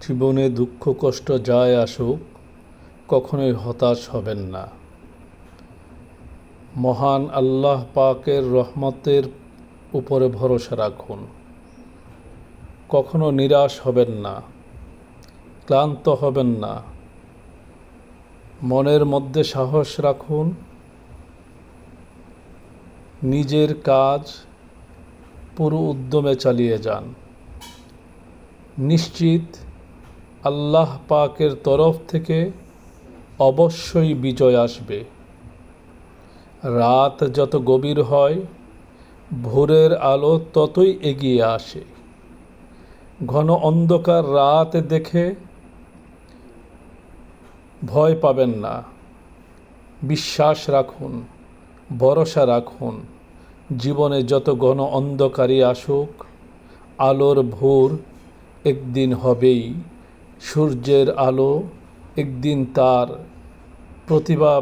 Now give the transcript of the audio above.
জীবনে দুঃখ, কষ্ট যায় আসুক, কখনোই হতাশ হবেন না। মহান আল্লাহ পাকের রহমতের উপরে ভরসা রাখুন। কখনো নিরাশ হবেন না, ক্লান্ত হবেন না। মনের মধ্যে সাহস রাখুন, নিজের কাজ পুরো উদ্যমে চালিয়ে যান। নিশ্চিত আল্লাহ পাকের তরফ থেকে অবশ্যই বিজয় আসবে। রাত যত গভীর হয়, ভোরের আলো ততই এগিয়ে আসে। ঘন অন্ধকার রাত দেখে ভয় পাবেন না। বিশ্বাস রাখুন, ভরসা রাখুন, জীবনে যত ঘন অন্ধকারই আসুক, আলোর ভোর একদিন হবেই। সূর্যের আলো একদিন তার প্রতিভা